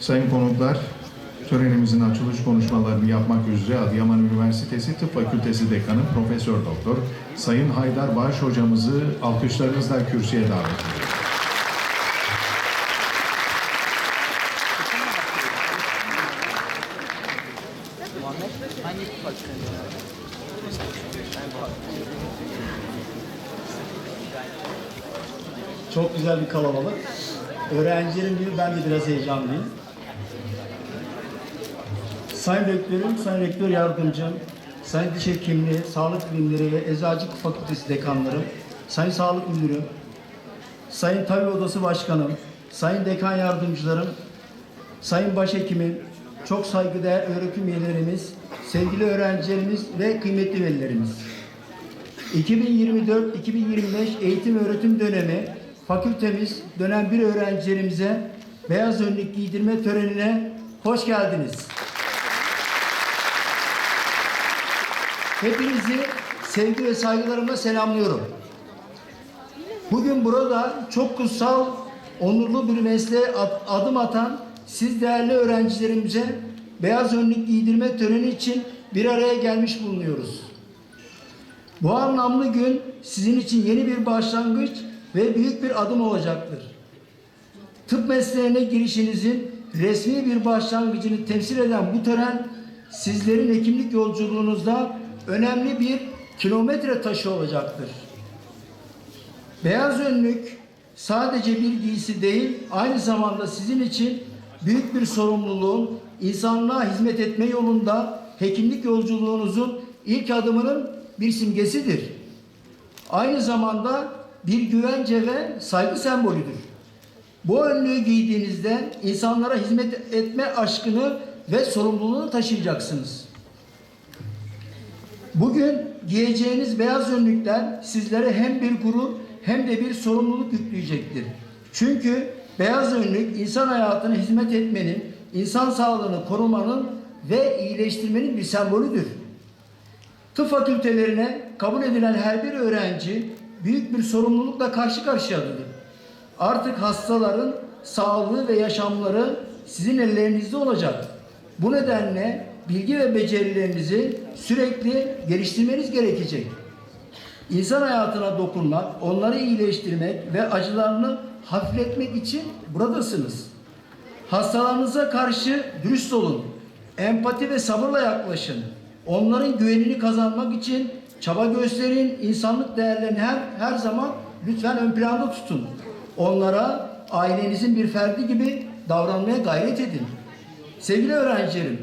Sayın konuklar, törenimizin açılış konuşmalarını yapmak üzere Adıyaman Üniversitesi Tıp Fakültesi Dekanı Profesör Doktor Sayın Haydar Bağış hocamızı alkışlarınızla kürsüye davet ediyoruz. Çok güzel bir kalabalık. Öğrencilerim gibi ben de biraz heyecanlıyım. Sayın Rektörüm, Sayın Rektör Yardımcım, Sayın Diş Hekimliği, Sağlık Bilimleri ve Eczacılık Fakültesi Dekanlarım, Sayın Sağlık Müdürüm, Sayın Tabi Odası Başkanım, Sayın Dekan Yardımcılarım, Sayın Başhekimim, çok saygıdeğer öğretim üyelerimiz, sevgili öğrencilerimiz ve kıymetli velilerimiz. 2024-2025 eğitim öğretim dönemi fakültemiz dönem bir öğrencilerimize beyaz önlük giydirme törenine hoş geldiniz. Hepinizi sevgi ve saygılarımla selamlıyorum. Bugün burada çok kutsal, onurlu bir mesleğe ad- adım atan siz değerli öğrencilerimize beyaz önlük giydirme töreni için bir araya gelmiş bulunuyoruz. Bu anlamlı gün sizin için yeni bir başlangıç ve büyük bir adım olacaktır. Tıp mesleğine girişinizin resmi bir başlangıcını temsil eden bu tören sizlerin hekimlik yolculuğunuzda önemli bir kilometre taşı olacaktır. Beyaz önlük sadece bir giysi değil, aynı zamanda sizin için büyük bir sorumluluğun insanlığa hizmet etme yolunda hekimlik yolculuğunuzun ilk adımının bir simgesidir. Aynı zamanda bir güvence ve saygı sembolüdür. Bu önlüğü giydiğinizde insanlara hizmet etme aşkını ve sorumluluğunu taşıyacaksınız. Bugün giyeceğiniz beyaz önlükler sizlere hem bir gurur hem de bir sorumluluk yükleyecektir. Çünkü beyaz önlük insan hayatına hizmet etmenin, insan sağlığını korumanın ve iyileştirmenin bir sembolüdür. Tıp fakültelerine kabul edilen her bir öğrenci büyük bir sorumlulukla karşı karşıyadır. Artık hastaların sağlığı ve yaşamları sizin ellerinizde olacak. Bu nedenle bilgi ve becerilerinizi sürekli geliştirmeniz gerekecek. İnsan hayatına dokunmak, onları iyileştirmek ve acılarını hafifletmek için buradasınız. Hastalarınıza karşı dürüst olun. Empati ve sabırla yaklaşın. Onların güvenini kazanmak için çaba gösterin. İnsanlık değerlerini her, her zaman lütfen ön planda tutun. Onlara ailenizin bir ferdi gibi davranmaya gayret edin. Sevgili öğrencilerim,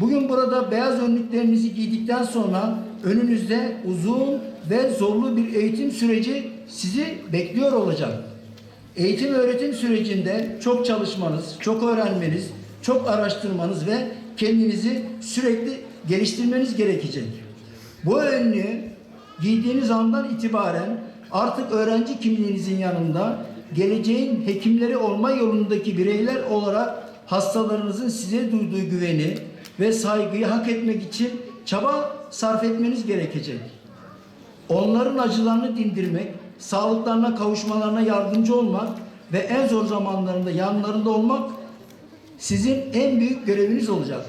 bugün burada beyaz önlüklerinizi giydikten sonra önünüzde uzun ve zorlu bir eğitim süreci sizi bekliyor olacak. Eğitim öğretim sürecinde çok çalışmanız, çok öğrenmeniz, çok araştırmanız ve kendinizi sürekli geliştirmeniz gerekecek. Bu önlüğü giydiğiniz andan itibaren artık öğrenci kimliğinizin yanında geleceğin hekimleri olma yolundaki bireyler olarak hastalarınızın size duyduğu güveni ve saygıyı hak etmek için çaba sarf etmeniz gerekecek. Onların acılarını dindirmek, sağlıklarına kavuşmalarına yardımcı olmak ve en zor zamanlarında yanlarında olmak sizin en büyük göreviniz olacak.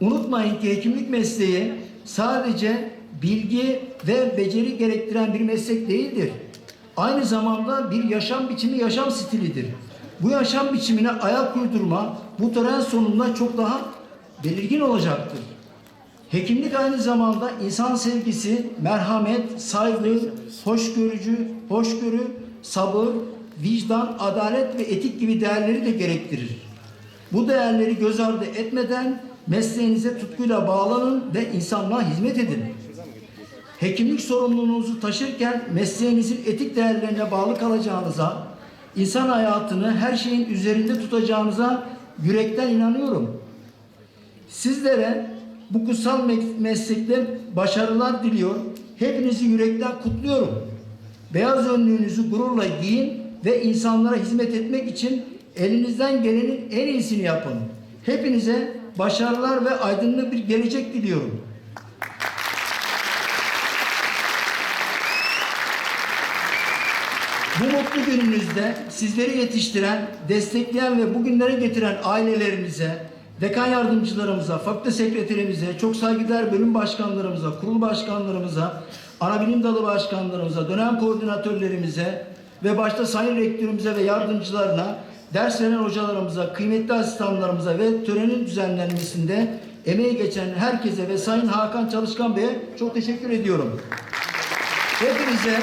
Unutmayın ki hekimlik mesleği sadece bilgi ve beceri gerektiren bir meslek değildir. Aynı zamanda bir yaşam biçimi, yaşam stilidir. Bu yaşam biçimine ayak uydurma bu tören sonunda çok daha belirgin olacaktır. Hekimlik aynı zamanda insan sevgisi, merhamet, saygı, hoşgörücü, hoşgörü, sabır, vicdan, adalet ve etik gibi değerleri de gerektirir. Bu değerleri göz ardı etmeden mesleğinize tutkuyla bağlanın ve insanlığa hizmet edin. Hekimlik sorumluluğunuzu taşırken mesleğinizin etik değerlerine bağlı kalacağınıza, insan hayatını her şeyin üzerinde tutacağınıza yürekten inanıyorum. Sizlere bu kutsal me- meslekte başarılar diliyor. Hepinizi yürekten kutluyorum. Beyaz önlüğünüzü gururla giyin ve insanlara hizmet etmek için elinizden gelenin en iyisini yapın. Hepinize başarılar ve aydınlık bir gelecek diliyorum. Bu mutlu gününüzde sizleri yetiştiren, destekleyen ve bugünlere getiren ailelerimize, dekan yardımcılarımıza, fakülte sekreterimize, çok saygıdeğer bölüm başkanlarımıza, kurul başkanlarımıza, ana bilim dalı başkanlarımıza, dönem koordinatörlerimize ve başta sayın rektörümüze ve yardımcılarına, ders veren hocalarımıza, kıymetli asistanlarımıza ve törenin düzenlenmesinde emeği geçen herkese ve Sayın Hakan Çalışkan Bey'e çok teşekkür ediyorum. Hepinize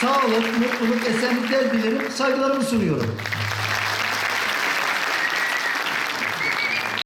sağlık, mutluluk, esenlikler dilerim, saygılarımı sunuyorum.